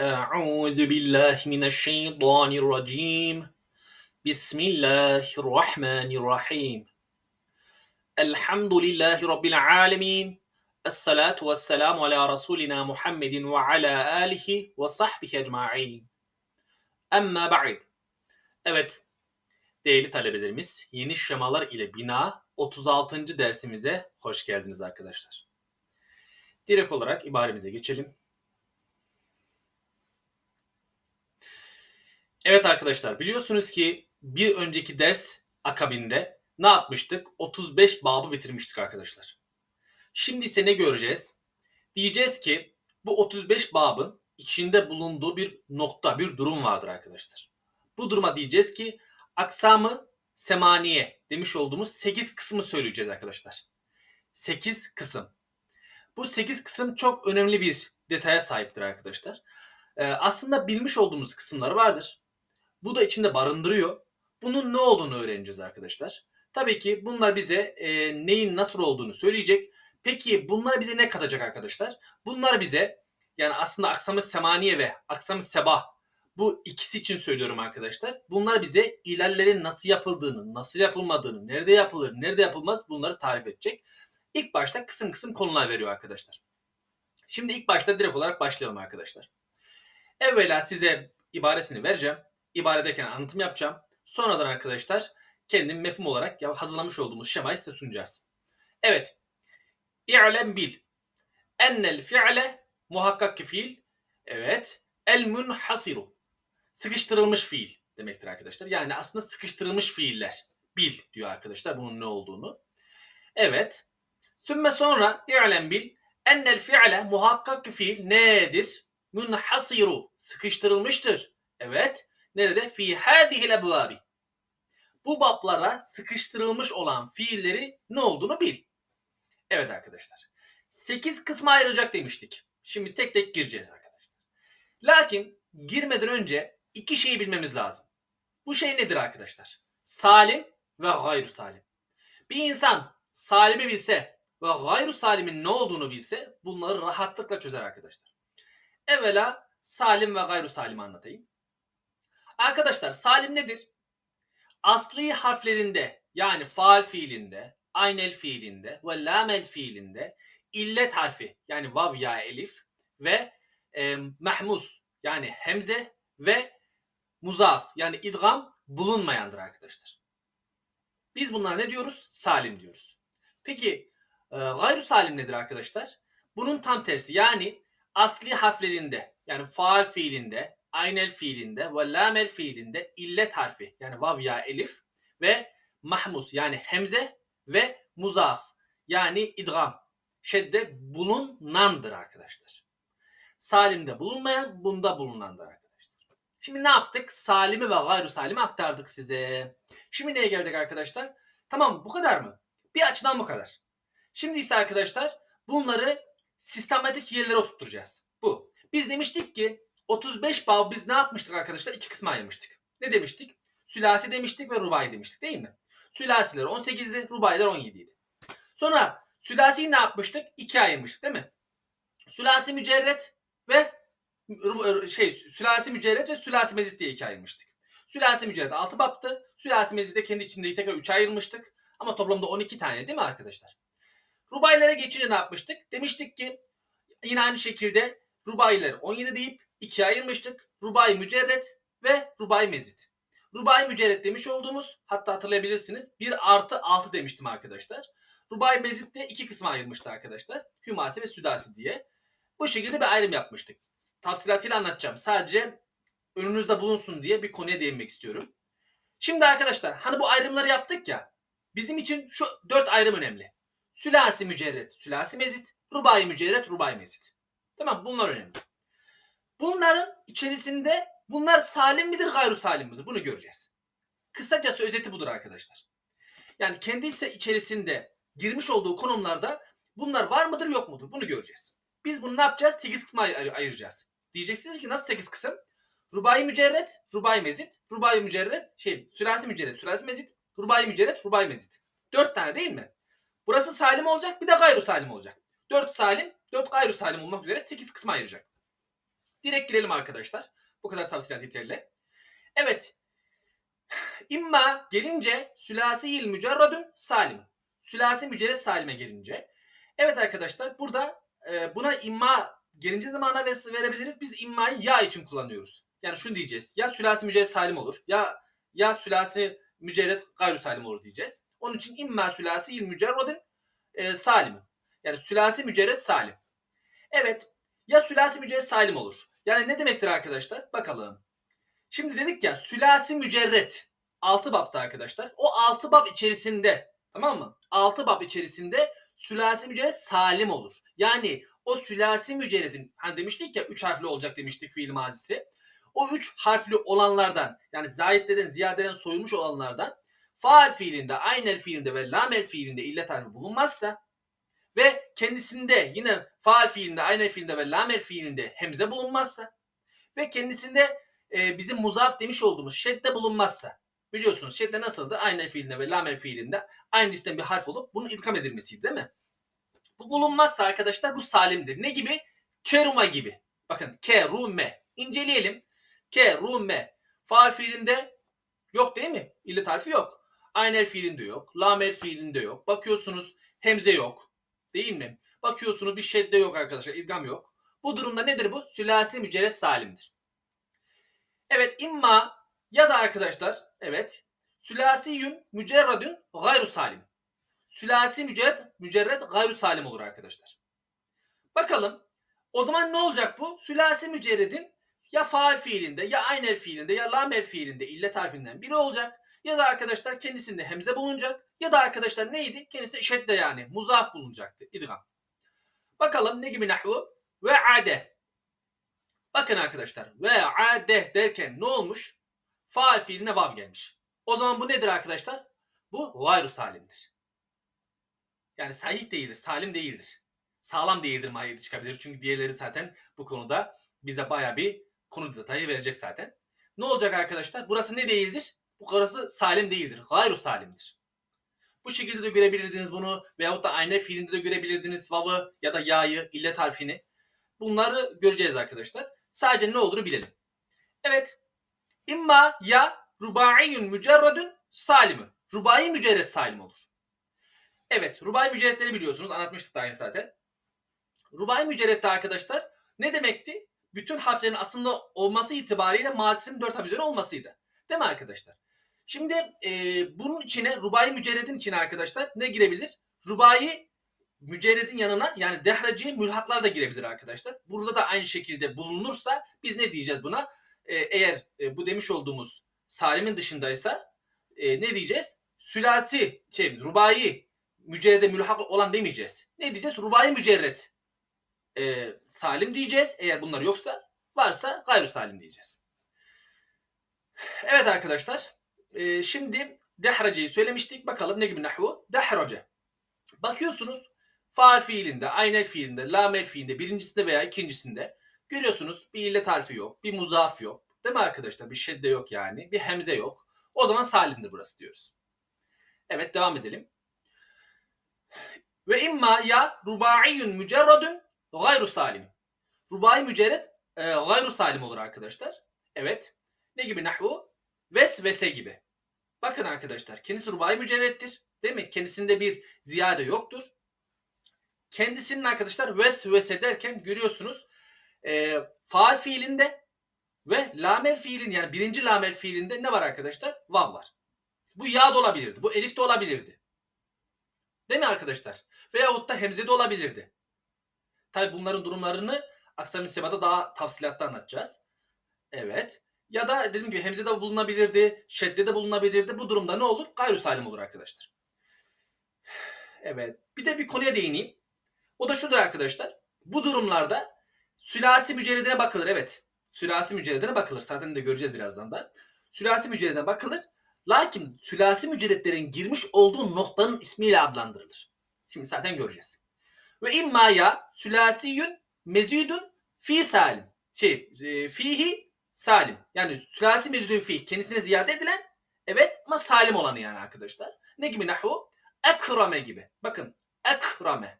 أعوذ بالله من الشيطان الرجيم بسم الله الرحمن الرحيم الحمد لله رب العالمين الصلاة والسلام على رسولنا محمد وعلى آله وصحبه أجمعين Amma ba'd. Evet, değerli talebelerimiz, yeni şemalar ile bina 36. dersimize hoş geldiniz arkadaşlar. Direkt olarak ibaremize geçelim. Evet arkadaşlar biliyorsunuz ki bir önceki ders akabinde ne yapmıştık? 35 babı bitirmiştik arkadaşlar. Şimdi ise ne göreceğiz? Diyeceğiz ki bu 35 babın içinde bulunduğu bir nokta, bir durum vardır arkadaşlar. Bu duruma diyeceğiz ki aksamı semaniye demiş olduğumuz 8 kısmı söyleyeceğiz arkadaşlar. 8 kısım. Bu 8 kısım çok önemli bir detaya sahiptir arkadaşlar. Ee, aslında bilmiş olduğumuz kısımlar vardır. Bu da içinde barındırıyor. Bunun ne olduğunu öğreneceğiz arkadaşlar. Tabii ki bunlar bize e, neyin nasıl olduğunu söyleyecek. Peki bunlar bize ne katacak arkadaşlar? Bunlar bize yani aslında aksamı semaniye ve aksamı sebah bu ikisi için söylüyorum arkadaşlar. Bunlar bize ilerlerin nasıl yapıldığını, nasıl yapılmadığını, nerede yapılır, nerede yapılmaz bunları tarif edecek. İlk başta kısım kısım konular veriyor arkadaşlar. Şimdi ilk başta direkt olarak başlayalım arkadaşlar. Evvela size ibaresini vereceğim. İbaredeyken anlatım yapacağım. Sonradan arkadaşlar kendim mefhum olarak ya hazırlamış olduğumuz şemayı size sunacağız. Evet. İ'lem bil. Ennel fi'le muhakkak ki fiil. Evet. El munhasiru. Sıkıştırılmış fiil demektir arkadaşlar. Yani aslında sıkıştırılmış fiiller. Bil diyor arkadaşlar bunun ne olduğunu. Evet. Sümme sonra i'lem bil. Ennel fi'le muhakkak ki fiil nedir? Munhasiru. Sıkıştırılmıştır. Evet. Nerede? Fi hadihil ebvabi. Bu bablara sıkıştırılmış olan fiilleri ne olduğunu bil. Evet arkadaşlar. 8 kısma ayrılacak demiştik. Şimdi tek tek gireceğiz arkadaşlar. Lakin girmeden önce iki şeyi bilmemiz lazım. Bu şey nedir arkadaşlar? Salim ve gayru salim. Bir insan salimi bilse ve gayru salimin ne olduğunu bilse bunları rahatlıkla çözer arkadaşlar. Evvela salim ve gayru salimi anlatayım. Arkadaşlar salim nedir? Asli harflerinde yani faal fiilinde, aynel fiilinde ve lamel fiilinde illet harfi yani vav ya elif ve e, mahmus yani hemze ve muzaf yani idgam bulunmayandır arkadaşlar. Biz bunlara ne diyoruz? Salim diyoruz. Peki e, gayru salim nedir arkadaşlar? Bunun tam tersi yani asli harflerinde yani faal fiilinde, aynel fiilinde ve lamel fiilinde illet harfi yani vav ya elif ve mahmus yani hemze ve muzaf yani idgam şedde bulunandır arkadaşlar. Salimde bulunmayan bunda bulunandır arkadaşlar. Şimdi ne yaptık? Salimi ve gayru salimi aktardık size. Şimdi neye geldik arkadaşlar? Tamam bu kadar mı? Bir açıdan bu kadar. Şimdi ise arkadaşlar bunları sistematik yerlere oturtacağız. Bu. Biz demiştik ki 35 bağ biz ne yapmıştık arkadaşlar? İki kısma ayırmıştık. Ne demiştik? Sülasi demiştik ve rubai demiştik değil mi? Sülasiler 18'di, rubailer 17'ydi. Sonra sülasiyi ne yapmıştık? İkiye ayırmıştık değil mi? Sülasi mücerret ve şey sülasi mücerret ve sülasi mezit diye ikiye ayırmıştık. Sülasi mücerret 6 baptı. Sülasi mezit de kendi içinde tekrar 3'e ayırmıştık. Ama toplamda 12 tane değil mi arkadaşlar? Rubailere geçince ne yapmıştık? Demiştik ki yine aynı şekilde rubayileri 17 deyip ikiye ayırmıştık. Rubai mücerret ve rubai mezit. Rubai mücerret demiş olduğumuz hatta hatırlayabilirsiniz 1 artı 6 demiştim arkadaşlar. Rubai mezit de iki kısma ayırmıştı arkadaşlar. Hümasi ve südasi diye. Bu şekilde bir ayrım yapmıştık. Tafsilatıyla anlatacağım. Sadece önünüzde bulunsun diye bir konuya değinmek istiyorum. Şimdi arkadaşlar hani bu ayrımları yaptık ya. Bizim için şu dört ayrım önemli. Sülasi mücerret, sülasi mezit, rubai mücerret, rubai mezit. Tamam bunlar önemli. Bunların içerisinde bunlar salim midir, gayru salim midir? Bunu göreceğiz. Kısacası özeti budur arkadaşlar. Yani kendi ise içerisinde girmiş olduğu konumlarda bunlar var mıdır yok mudur? Bunu göreceğiz. Biz bunu ne yapacağız? 8 kısma ay- ayıracağız. Diyeceksiniz ki nasıl 8 kısım? Rubai mücerret, rubai mezit, rubai mücerret, şey sülasi mücerret, sülasi mezit, rubai mücerret, rubai mezit. 4 tane değil mi? Burası salim olacak bir de gayru salim olacak. 4 salim, 4 gayru salim olmak üzere 8 kısma ayıracak. Direkt girelim arkadaşlar. Bu kadar tavsiyeler yeterli. Evet. İmma gelince sülasi mücerradun salim. Sülasi mücerred salime gelince. Evet arkadaşlar burada e, buna imma gelince de mana ve- verebiliriz. Biz immayı ya için kullanıyoruz. Yani şunu diyeceğiz. Ya sülasi mücerred salim olur. Ya ya sülasi mücerred gayru salim olur diyeceğiz. Onun için imma sülasi il mücerradun e, salim. Yani sülasi mücerred salim. Evet. Ya sülasi mücerred salim olur. Yani ne demektir arkadaşlar? Bakalım. Şimdi dedik ya sülasi mücerret. 6 bapta arkadaşlar. O 6 bab içerisinde tamam mı? 6 bab içerisinde sülasi mücerret salim olur. Yani o sülasi mücerredin hani demiştik ya 3 harfli olacak demiştik fiil mazisi. O 3 harfli olanlardan yani zayitleden ziyadeden soyulmuş olanlardan faal fiilinde, aynel fiilinde ve lamel fiilinde illet harfi bulunmazsa ve kendisinde yine faal fiilinde, aynel fiilinde ve lamel fiilinde hemze bulunmazsa ve kendisinde e, bizim muzaf demiş olduğumuz şedde bulunmazsa biliyorsunuz şedde nasıldı? Aynel fiilinde ve lamel fiilinde aynı cinsten bir harf olup bunun idgam edilmesiydi değil mi? Bu bulunmazsa arkadaşlar bu salimdir. Ne gibi? Keruma gibi. Bakın kerume. İnceleyelim. Kerume. Faal fiilinde yok değil mi? İllet harfi yok. Aynel fiilinde yok. Lamel fiilinde yok. Bakıyorsunuz hemze yok. Değil mi? Bakıyorsunuz bir şedde yok arkadaşlar. İdgam yok. Bu durumda nedir bu? Sülasi mücerred salimdir. Evet imma ya da arkadaşlar evet sülasiyün mücerredün gayru salim. Sülasi mücerred mücerred gayru salim olur arkadaşlar. Bakalım o zaman ne olacak bu? Sülasi mücerredin ya faal fiilinde ya aynel fiilinde ya lamel fiilinde illet harfinden biri olacak. Ya da arkadaşlar kendisinde hemze bulunacak. Ya da arkadaşlar neydi? Kendisinde şedde yani muzaf bulunacaktı. İdgam. Bakalım ne gibi nahvu? Ve ade. Bakın arkadaşlar. Ve ade derken ne olmuş? Faal fiiline vav gelmiş. O zaman bu nedir arkadaşlar? Bu gayru salimdir. Yani sahih değildir, salim değildir. Sağlam değildir mahiyeti çıkabilir. Çünkü diğerleri zaten bu konuda bize baya bir konu detayı verecek zaten. Ne olacak arkadaşlar? Burası ne değildir? Bu burası salim değildir. Gayru salimdir. Bu şekilde de görebilirdiniz bunu veyahut da ayna fiilinde de görebilirdiniz vav'ı ya da ya'yı, illet harfini. Bunları göreceğiz arkadaşlar. Sadece ne olduğunu bilelim. Evet. İmma ya rubaiyun mücerredün salimün. Rubai mücerred salim olur. Evet. Rubai mücerredleri biliyorsunuz. Anlatmıştık da aynı zaten. Rubai mücerredde arkadaşlar ne demekti? Bütün harflerin aslında olması itibariyle mazisinin dört harf üzerine olmasıydı. Değil mi arkadaşlar? Şimdi e, bunun içine rubai mücerredin içine arkadaşlar ne girebilir? Rubai mücerredin yanına yani dehreci mülhaklar da girebilir arkadaşlar. Burada da aynı şekilde bulunursa biz ne diyeceğiz buna? E, eğer e, bu demiş olduğumuz salimin dışındaysa e, ne diyeceğiz? Sülasi, şey, rubai mücerrede mülhak olan demeyeceğiz. Ne diyeceğiz? Rubai mücerred e, salim diyeceğiz. Eğer bunlar yoksa varsa gayru salim diyeceğiz. Evet arkadaşlar. E, şimdi dehraceyi söylemiştik. Bakalım ne gibi nahvu? Dehrace. Bakıyorsunuz faal fiilinde, aynel fiilinde, lamel fiilinde birincisinde veya ikincisinde görüyorsunuz bir illet harfi yok, bir muzaf yok. Değil mi arkadaşlar? Bir şedde yok yani. Bir hemze yok. O zaman salimdir burası diyoruz. Evet devam edelim. Ve imma ya rubaiyun mücerredun gayru salim. Rubai mücerred e, gayru salim olur arkadaşlar. Evet. Ne gibi nahvu? Vesvese gibi. Bakın arkadaşlar kendisi rubai mücerrettir. Değil mi? Kendisinde bir ziyade yoktur. Kendisinin arkadaşlar vesvese derken görüyorsunuz e, faal fiilinde ve lamel fiilin yani birinci lamel fiilinde ne var arkadaşlar? Vav var. Bu ya da olabilirdi. Bu elif de olabilirdi. Değil mi arkadaşlar? Veyahut da hemze de olabilirdi. Tabi bunların durumlarını Aksami Seba'da daha tafsilatlı anlatacağız. Evet. Ya da dediğim gibi hemze de bulunabilirdi, şedde de bulunabilirdi. Bu durumda ne olur? Gayru salim olur arkadaşlar. Evet. Bir de bir konuya değineyim. O da şudur arkadaşlar. Bu durumlarda sülasi mücerredine bakılır. Evet. Sülasi mücerredine bakılır. Zaten de göreceğiz birazdan da. Sülasi mücerredine bakılır. Lakin sülasi mücerredlerin girmiş olduğu noktanın ismiyle adlandırılır. Şimdi zaten göreceğiz. Ve imma ya sülasiyün mezidun fi salim. Şey, e, fihi salim. Yani sülasi mezidun fi kendisine ziyade edilen evet ama salim olanı yani arkadaşlar. Ne gibi nahu? Ekrame gibi. Bakın ekrame.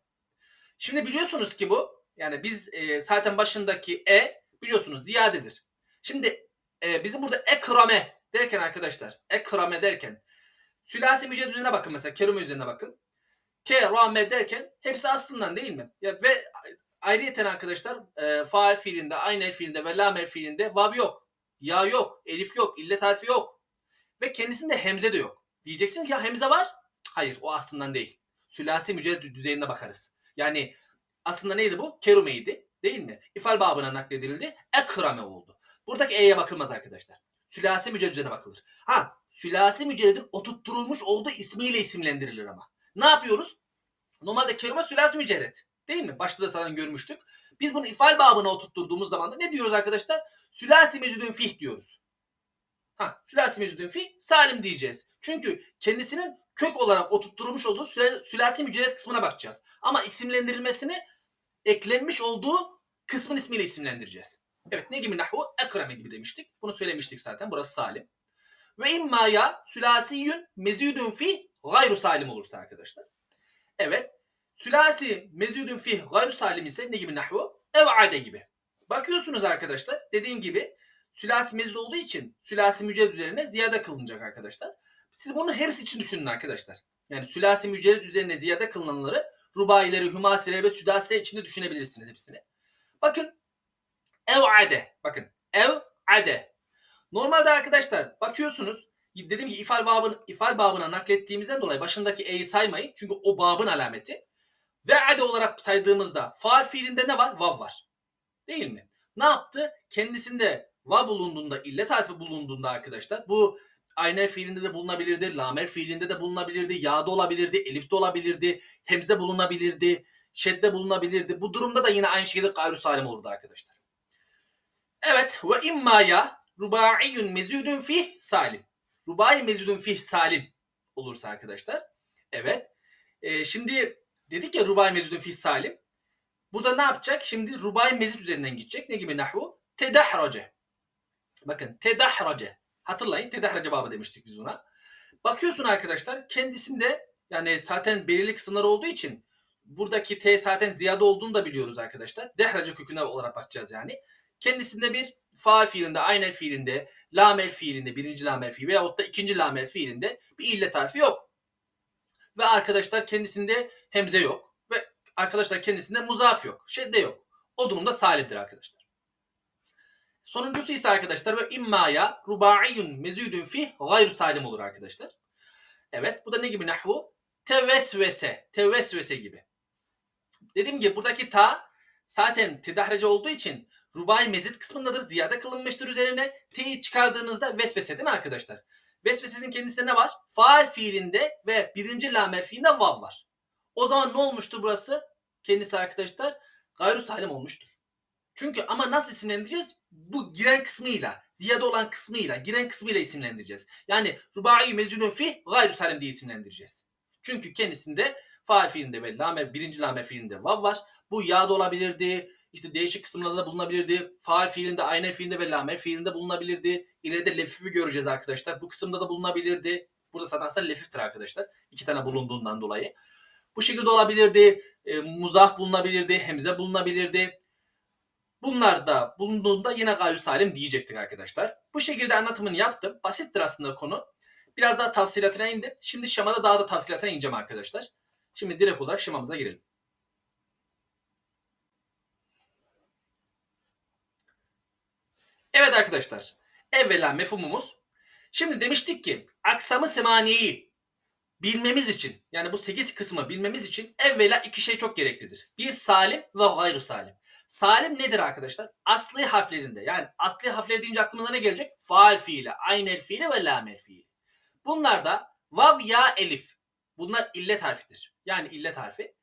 Şimdi biliyorsunuz ki bu yani biz e, zaten başındaki e biliyorsunuz ziyadedir. Şimdi e, bizim burada ekrame derken arkadaşlar ekrame derken sülasi müced üzerine bakın mesela kerime üzerine bakın. Kerame derken hepsi aslından değil mi? Ya, ve ayrıyeten arkadaşlar e, faal fiilinde, aynel fiilinde ve lamel fiilinde vav yok. Ya yok, elif yok, illet harfi yok. Ve kendisinde hemze de yok. Diyeceksin ya hemze var. Hayır o aslından değil. Sülasi mücerred düzeyinde bakarız. Yani aslında neydi bu? Kerumeydi değil mi? İfal babına nakledildi. Ekrame oldu. Buradaki e'ye bakılmaz arkadaşlar. Sülasi mücerred düzeyine bakılır. Ha sülasi mücerredin oturtturulmuş olduğu ismiyle isimlendirilir ama. Ne yapıyoruz? Normalde kerime sülasi mücerred. Değil mi? Başta da zaten görmüştük. Biz bunu ifal babına oturtturduğumuz zaman da ne diyoruz arkadaşlar? Sülasi mecudun fih diyoruz. Ha, sülasi mecudun fih salim diyeceğiz. Çünkü kendisinin kök olarak oturtturulmuş olduğu sülasi mücerred kısmına bakacağız. Ama isimlendirilmesini eklenmiş olduğu kısmın ismiyle isimlendireceğiz. Evet ne gibi nahu? Ekreme gibi demiştik. Bunu söylemiştik zaten. Burası salim. Ve imma ya sülasiyün mezidun fi gayru salim olursa arkadaşlar. Evet. Sülasi mezidun fi gayru salim ise ne gibi nahu? Ev'ade gibi. Bakıyorsunuz arkadaşlar. Dediğim gibi sülasi mezid olduğu için sülasi mücerred üzerine ziyade kılınacak arkadaşlar. Siz bunu hepsi için düşünün arkadaşlar. Yani sülasi mücerred üzerine ziyade kılınanları rubaileri, hümasileri ve südasileri içinde düşünebilirsiniz hepsini. Bakın ev'ade. Bakın ev'ade. Normalde arkadaşlar bakıyorsunuz dediğim gibi ifal babını, ifal babına naklettiğimizden dolayı başındaki e'yi saymayın. Çünkü o babın alameti. Ve ade olarak saydığımızda faal fiilinde ne var? Vav var. Değil mi? Ne yaptı? Kendisinde va bulunduğunda, illet harfi bulunduğunda arkadaşlar bu aynel fiilinde de bulunabilirdi, lamer fiilinde de bulunabilirdi, yağda olabilirdi, elifte olabilirdi, hemze bulunabilirdi, şedde bulunabilirdi. Bu durumda da yine aynı şekilde gayru salim olurdu arkadaşlar. Evet ve imma ya rubaiyun mezudun fih salim. Rubai mezudun fih salim olursa arkadaşlar. Evet. Ee, şimdi dedik ya rubai mezudun fih salim. Burada ne yapacak? Şimdi rubai mezid üzerinden gidecek. Ne gibi nahvu? Tedahrace. Bakın tedahrace. Hatırlayın tedahrace babı demiştik biz buna. Bakıyorsun arkadaşlar kendisinde yani zaten belirli kısımlar olduğu için buradaki T zaten ziyade olduğunu da biliyoruz arkadaşlar. Dehrace köküne olarak bakacağız yani. Kendisinde bir faal fiilinde, aynel fiilinde, lamel fiilinde, birinci lamel fiili veyahut da ikinci lamel fiilinde bir illet harfi yok. Ve arkadaşlar kendisinde hemze yok. Ve arkadaşlar kendisinde muzaf yok. Şedde yok. O durumda salimdir arkadaşlar. Sonuncusu ise arkadaşlar ve immaya rubaiyun mezudun fih gayru salim olur arkadaşlar. Evet bu da ne gibi nahvu? Tevesvese. Tevesvese gibi. Dediğim gibi buradaki ta zaten tedahrece olduğu için rubai mezit kısmındadır. Ziyade kılınmıştır üzerine. T'yi çıkardığınızda vesvese değil mi arkadaşlar? Vesvesesinin kendisinde ne var? Faal fiilinde ve birinci lamer fiilinde vav var. O zaman ne olmuştur burası? Kendisi arkadaşlar gayru salim olmuştur. Çünkü ama nasıl isimlendireceğiz? Bu giren kısmıyla, ziyade olan kısmıyla, giren kısmıyla isimlendireceğiz. Yani rubai mezunun fi gayru salim diye isimlendireceğiz. Çünkü kendisinde faal fiilinde ve lamer, birinci lamer fiilinde vav var. Bu ya da olabilirdi, işte değişik kısımlarda da bulunabilirdi. Faal fiilinde, aynen fiilinde ve lamer fiilinde bulunabilirdi. İleride lefifi göreceğiz arkadaşlar. Bu kısımda da bulunabilirdi. Burada zaten aslında lefiftir arkadaşlar. İki tane bulunduğundan dolayı. Bu şekilde olabilirdi. E, muzah bulunabilirdi. Hemze bulunabilirdi. Bunlar da bulunduğunda yine gayrı salim diyecektik arkadaşlar. Bu şekilde anlatımını yaptım. Basittir aslında konu. Biraz daha tafsilatına indim. Şimdi şemada daha da tafsilatına ineceğim arkadaşlar. Şimdi direkt olarak şemamıza girelim. Evet arkadaşlar. Evvela mefhumumuz. Şimdi demiştik ki aksamı semaniyeyi bilmemiz için yani bu 8 kısmı bilmemiz için evvela iki şey çok gereklidir. Bir salim ve gayru salim. Salim nedir arkadaşlar? Asli harflerinde yani asli harfleri deyince aklımıza ne gelecek? Faal fiili, aynel fiili ve lamel fiili. Bunlarda vav ya elif. Bunlar illet harfidir. Yani illet harfi.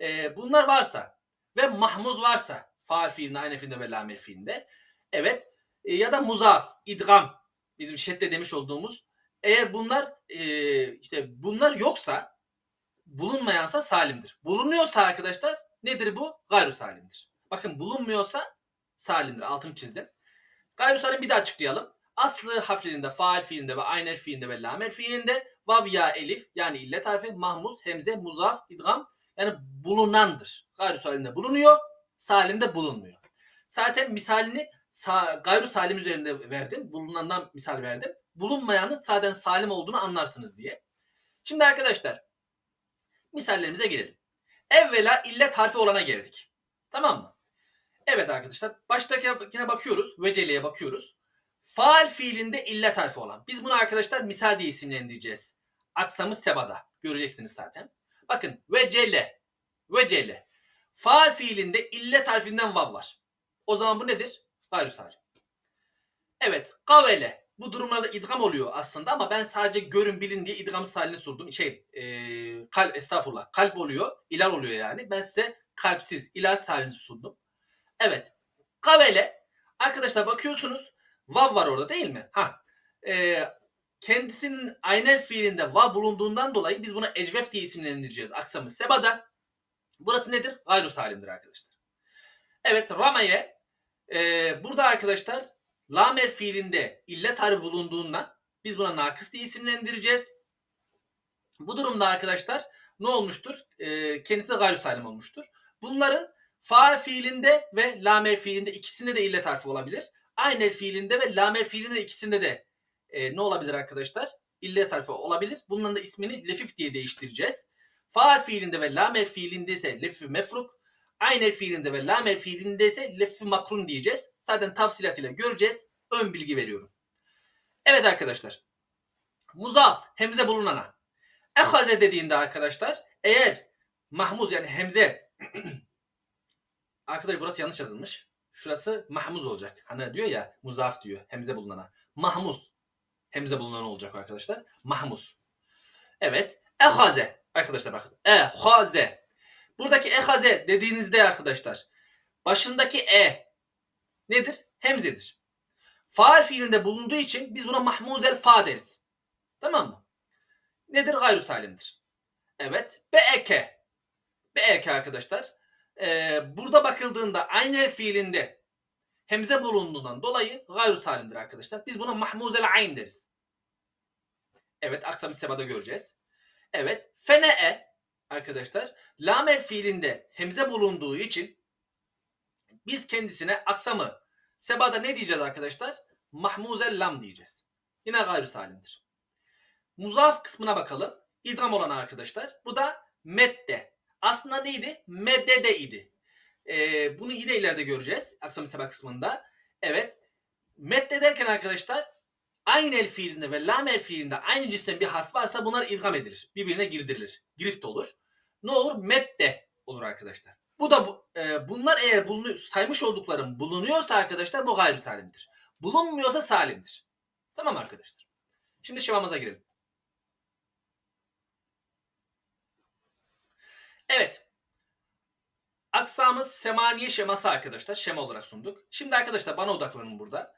Ee, bunlar varsa ve mahmuz varsa faal fiilinde, aynel fiilinde ve lamel fiilinde. Evet. E, ya da muzaf, idgam. Bizim şedde demiş olduğumuz. Eğer bunlar e, işte bunlar yoksa bulunmayansa salimdir. Bulunuyorsa arkadaşlar nedir bu? Gayru salimdir. Bakın bulunmuyorsa salimdir. Altını çizdim. Gayru salim bir daha açıklayalım. Aslı harflerinde faal fiilinde ve aynel fiilinde ve lamel fiilinde vav ya elif yani illet harfi mahmuz, hemze, muzaf, idgam yani bulunandır. Gayru salimde bulunuyor, salimde bulunmuyor. Zaten misalini gayru salim üzerinde verdim. Bulunandan misal verdim. Bulunmayanın zaten salim olduğunu anlarsınız diye. Şimdi arkadaşlar misallerimize gelelim. Evvela illet harfi olana geldik. Tamam mı? Evet arkadaşlar. Baştakine bakıyoruz. Vecele'ye bakıyoruz. Faal fiilinde illet harfi olan. Biz bunu arkadaşlar misal diye isimlendireceğiz. Aksamı sebada. Göreceksiniz zaten. Bakın vecele. Vecele. Faal fiilinde illet harfinden vav var. O zaman bu nedir? Gayrı salim. Evet. Kavele. Bu durumlarda idgam oluyor aslında ama ben sadece görün bilin diye idgam halini sordum. Şey, e, kalp estağfurullah. Kalp oluyor, ilal oluyor yani. Ben size kalpsiz, ilal halini sundum. Evet. Kavele. Arkadaşlar bakıyorsunuz. Vav var orada değil mi? Ha. E, kendisinin aynel fiilinde vav bulunduğundan dolayı biz buna ecvef diye isimlendireceğiz. Aksamı sebada. Burası nedir? Gayrı salimdir arkadaşlar. Evet. Rameye. E, burada arkadaşlar lamer fiilinde illet harfi bulunduğundan biz buna nakıs diye isimlendireceğiz. Bu durumda arkadaşlar ne olmuştur? E, kendisi gayrı salim olmuştur. Bunların faal fiilinde ve lamer fiilinde ikisinde de illet harfi olabilir. Aynel fiilinde ve lamer fiilinde ikisinde de e, ne olabilir arkadaşlar? İllet harfi olabilir. Bunların da ismini lefif diye değiştireceğiz. Faal fiilinde ve lamer fiilinde ise lefif mefruk. Aynel fiilinde ve lamer fiilinde ise lefif makrun diyeceğiz. Zaten tafsilatıyla göreceğiz. Ön bilgi veriyorum. Evet arkadaşlar. Muzaf, hemze bulunana. Ehaze dediğinde arkadaşlar eğer mahmuz yani hemze arkadaşlar burası yanlış yazılmış. Şurası mahmuz olacak. Hani diyor ya muzaf diyor hemze bulunana. Mahmuz. Hemze bulunan olacak arkadaşlar. Mahmuz. Evet. Ehaze. Arkadaşlar bakın. Ehaze. Buradaki ehaze dediğinizde arkadaşlar başındaki e nedir? Hemzedir. Faal fiilinde bulunduğu için biz buna mahmuzel fa deriz. Tamam mı? Nedir? Gayrı salimdir. Evet. Beeke. Beeke arkadaşlar. Ee, burada bakıldığında aynel fiilinde hemze bulunduğundan dolayı gayrı salimdir arkadaşlar. Biz buna mahmuzel ayn deriz. Evet. Aksam sebada göreceğiz. Evet. Fene'e arkadaşlar lamer fiilinde hemze bulunduğu için biz kendisine aksamı sebada ne diyeceğiz arkadaşlar? Mahmuzel lam diyeceğiz. Yine gayrı salimdir. Muzaf kısmına bakalım. İdgam olan arkadaşlar. Bu da medde. Aslında neydi? Meddede idi. Ee, bunu yine ileride göreceğiz. Aksam seba kısmında. Evet. Medde derken arkadaşlar aynı el fiilinde ve lam el fiilinde aynı cinsten bir harf varsa bunlar idgam edilir. Birbirine girdirilir. Girift olur. Ne olur? Medde olur arkadaşlar. Bu da bu, e, bunlar eğer bulunuyor, saymış olduklarım bulunuyorsa arkadaşlar bu gayri salimdir. Bulunmuyorsa salimdir. Tamam arkadaşlar. Şimdi şemamıza girelim. Evet. Aksamız semaniye şeması arkadaşlar. Şema olarak sunduk. Şimdi arkadaşlar bana odaklanın burada.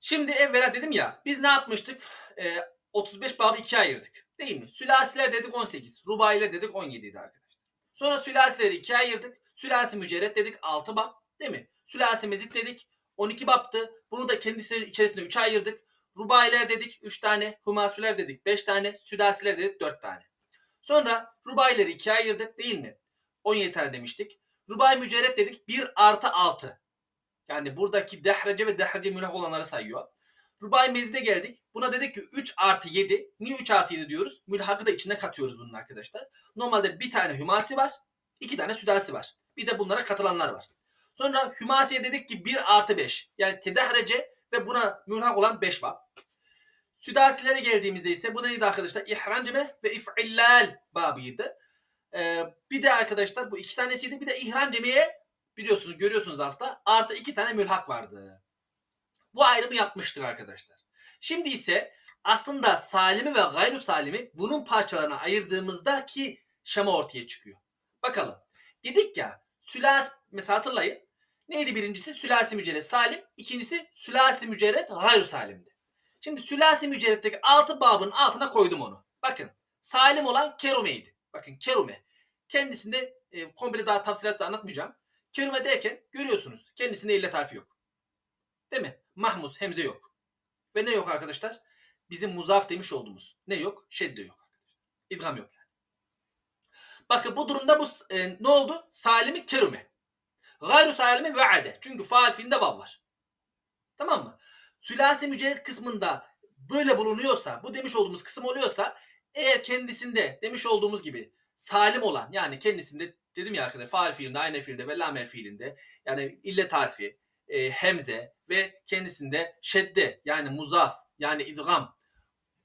Şimdi evvela dedim ya biz ne yapmıştık? Ee, 35 babı ikiye ayırdık. Değil mi? Sülasiler dedik 18. Rubailer dedik 17 idi arkadaşlar. Sonra sülasileri ikiye ayırdık. Sülasi mücerret dedik 6 bab. Değil mi? Sülasi mezit dedik 12 baptı. Bunu da kendisi içerisinde 3'e ayırdık. Rubailer dedik 3 tane. Humasüler dedik 5 tane. Südasiler dedik 4 tane. Sonra rubaileri ikiye ayırdık değil mi? 17 tane demiştik. Rubai mücerret dedik 1 artı 6. Yani buradaki dehrece ve dehrece mülah olanları sayıyor. Rubai mezide geldik. Buna dedik ki 3 artı 7. Niye 3 artı 7 diyoruz? Mülhakı da içine katıyoruz bunun arkadaşlar. Normalde bir tane hümasi var. iki tane südasi var. Bir de bunlara katılanlar var. Sonra hümasiye dedik ki 1 artı 5. Yani tedahrece ve buna mülhak olan 5 var. Südasilere geldiğimizde ise bu neydi arkadaşlar? İhranceme ve if'illal babıydı. Ee, bir de arkadaşlar bu iki tanesiydi. Bir de ihrancemeye biliyorsunuz görüyorsunuz altta artı iki tane mülhak vardı. Bu ayrımı yapmıştık arkadaşlar. Şimdi ise aslında salimi ve gayru salimi bunun parçalarına ayırdığımızda ki şema ortaya çıkıyor. Bakalım. Dedik ya sülas mesela hatırlayın. Neydi birincisi? Sülasi mücerret salim. ikincisi sülasi mücerret gayru salimdi. Şimdi sülasi mücerretteki altı babın altına koydum onu. Bakın salim olan kerume'ydi. Bakın kerume. Kendisinde e, komple daha tafsilatla anlatmayacağım. Kerume derken görüyorsunuz kendisinde illet harfi yok. Değil mi? Mahmuz, hemze yok. Ve ne yok arkadaşlar? Bizim muzaf demiş olduğumuz. Ne yok? Şedde yok. İdgam yok yani. Bakın bu durumda bu e, ne oldu? Salimi kerume. Gayru salimi ve'ade. Çünkü faal fiilinde vav var. Tamam mı? Sülasi mücerret kısmında böyle bulunuyorsa, bu demiş olduğumuz kısım oluyorsa eğer kendisinde demiş olduğumuz gibi salim olan yani kendisinde dedim ya arkadaşlar faal fiilinde, aynı fiilinde ve lamer fiilinde yani illet harfi, e, hemze ve kendisinde şedde yani muzaf yani idgam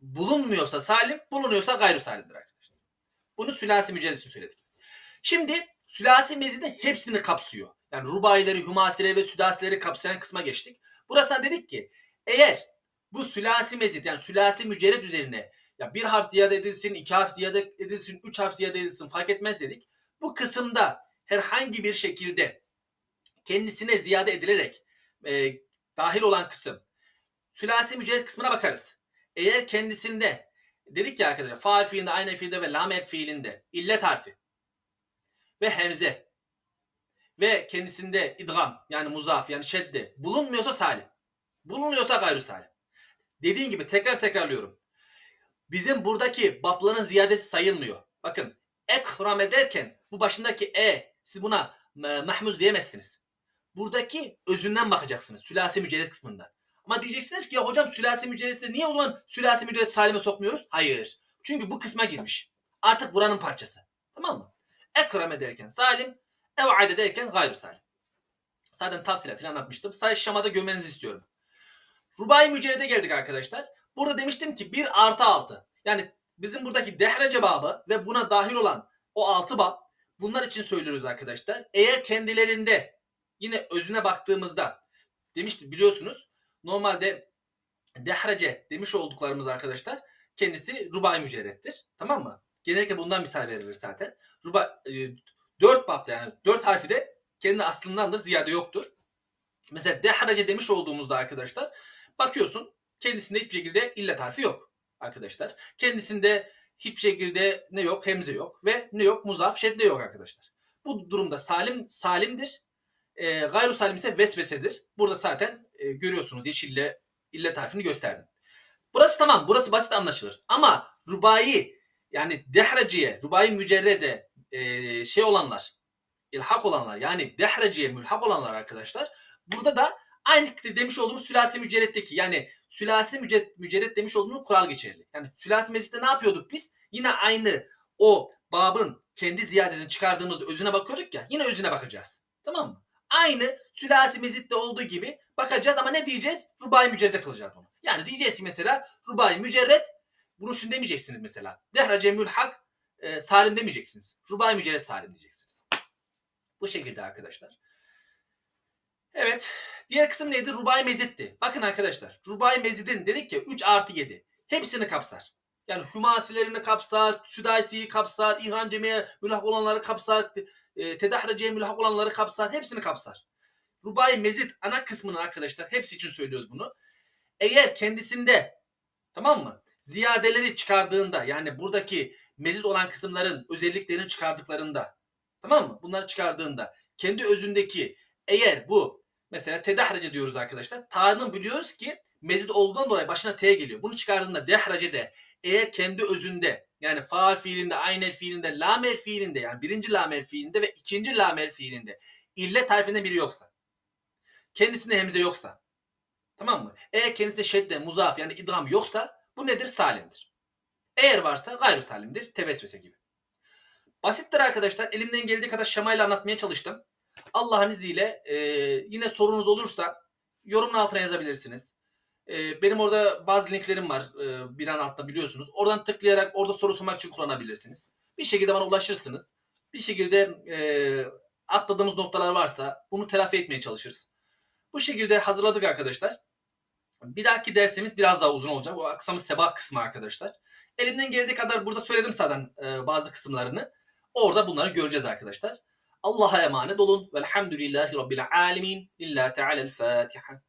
bulunmuyorsa salim, bulunuyorsa gayru salimdir arkadaşlar. Bunu sülasi mücerret için söyledik. Şimdi sülasi mezidin hepsini kapsıyor. Yani rubayileri, hümasileri ve südasileri kapsayan kısma geçtik. Burasından dedik ki eğer bu sülasi mezit yani sülasi mücerred üzerine ya bir harf ziyade edilsin, iki harf ziyade edilsin, üç harf ziyade edilsin fark etmez dedik. Bu kısımda herhangi bir şekilde kendisine ziyade edilerek e, dahil olan kısım sülasi mücerred kısmına bakarız. Eğer kendisinde dedik ya arkadaşlar faal fiilinde, aynı fiilde ve lamer fiilinde illet harfi ve hemze ve kendisinde idgam yani muzaf yani şedde bulunmuyorsa salim. Bulunuyorsa gayru salim. Dediğim gibi tekrar tekrarlıyorum. Bizim buradaki bapların ziyadesi sayılmıyor. Bakın ekram ederken bu başındaki e siz buna e, mahmuz diyemezsiniz. Buradaki özünden bakacaksınız. Sülasi mücerret kısmında. Ama diyeceksiniz ki ya hocam sülasi mücerrette niye o zaman sülasi mücerret salime sokmuyoruz? Hayır. Çünkü bu kısma girmiş. Artık buranın parçası. Tamam mı? Ekram ederken salim, ev'ad ederken gayru salim. Zaten tafsilatıyla anlatmıştım. Sadece şamada görmenizi istiyorum. Rubai mücerrede geldik arkadaşlar. Burada demiştim ki 1 artı 6. Yani bizim buradaki dehre cevabı ve buna dahil olan o 6 bab bunlar için söylüyoruz arkadaşlar. Eğer kendilerinde yine özüne baktığımızda demiştim biliyorsunuz normalde dehrece demiş olduklarımız arkadaşlar kendisi rubai mücerrettir. Tamam mı? Genellikle bundan misal verilir zaten. Ruba, e, 4 bab yani 4 harfi de kendi aslındandır ziyade yoktur. Mesela dehrece demiş olduğumuzda arkadaşlar bakıyorsun kendisinde hiçbir şekilde illet harfi yok arkadaşlar. Kendisinde hiçbir şekilde ne yok hemze yok ve ne yok muzaf şedde yok arkadaşlar. Bu durumda salim salimdir. E, gayru salim ise vesvesedir. Burada zaten e, görüyorsunuz yeşille illet harfini gösterdim. Burası tamam. Burası basit anlaşılır. Ama rubai yani dehreciye, rubai mücerrede e, şey olanlar, ilhak olanlar yani dehreciye mülhak olanlar arkadaşlar burada da aynı demiş olduğumuz sülasi mücerretteki yani sülasi mücerret, mücerret demiş olduğumuz kural geçerli. Yani sülasi mezitte ne yapıyorduk biz? Yine aynı o babın kendi ziyadesini çıkardığımızda özüne bakıyorduk ya yine özüne bakacağız. Tamam mı? Aynı sülasi mezitte olduğu gibi bakacağız ama ne diyeceğiz? Rubai mücerret kılacağız onu. Yani diyeceğiz ki mesela rubai mücerret bunu şunu demeyeceksiniz mesela. Dehrace mülhak e, salim demeyeceksiniz. Rubai mücerret salim diyeceksiniz. Bu şekilde arkadaşlar. Evet. Diğer kısım neydi? Rubai mezitti. Bakın arkadaşlar. Rubai mezidin dedik ya 3 artı 7. Hepsini kapsar. Yani hümasilerini kapsar, südaysiyi kapsar, ihran cemiye mülhak olanları kapsar, e, tedahreciye mülhak olanları kapsar. Hepsini kapsar. Rubai mezit ana kısmını arkadaşlar hepsi için söylüyoruz bunu. Eğer kendisinde tamam mı? Ziyadeleri çıkardığında yani buradaki mezit olan kısımların özelliklerini çıkardıklarında tamam mı? Bunları çıkardığında kendi özündeki eğer bu mesela tedahrece diyoruz arkadaşlar. Ta'nın biliyoruz ki mezit olduğundan dolayı başına T geliyor. Bunu çıkardığında dehrece de eğer kendi özünde yani faal fiilinde, aynel fiilinde, lamer fiilinde yani birinci lamer fiilinde ve ikinci lamer fiilinde illet harfinden biri yoksa kendisinde hemze yoksa tamam mı? Eğer kendisinde şedde, muzaf yani idgam yoksa bu nedir? Salimdir. Eğer varsa gayru salimdir. Tevesvese gibi. Basittir arkadaşlar. Elimden geldiği kadar şemayla anlatmaya çalıştım. Allah'ın izniyle e, yine sorunuz olursa yorumun altına yazabilirsiniz. E, benim orada bazı linklerim var e, bir an altta biliyorsunuz. Oradan tıklayarak orada soru sormak için kullanabilirsiniz. Bir şekilde bana ulaşırsınız. Bir şekilde e, atladığımız noktalar varsa bunu telafi etmeye çalışırız. Bu şekilde hazırladık arkadaşlar. Bir dahaki dersimiz biraz daha uzun olacak. Bu aksamı sebah kısmı arkadaşlar. Elimden geldiği kadar burada söyledim zaten e, bazı kısımlarını. Orada bunları göreceğiz arkadaşlar. Allah'a emanet olun. Velhamdülillahi Rabbil alemin. Lillahi Teala'l Fatiha.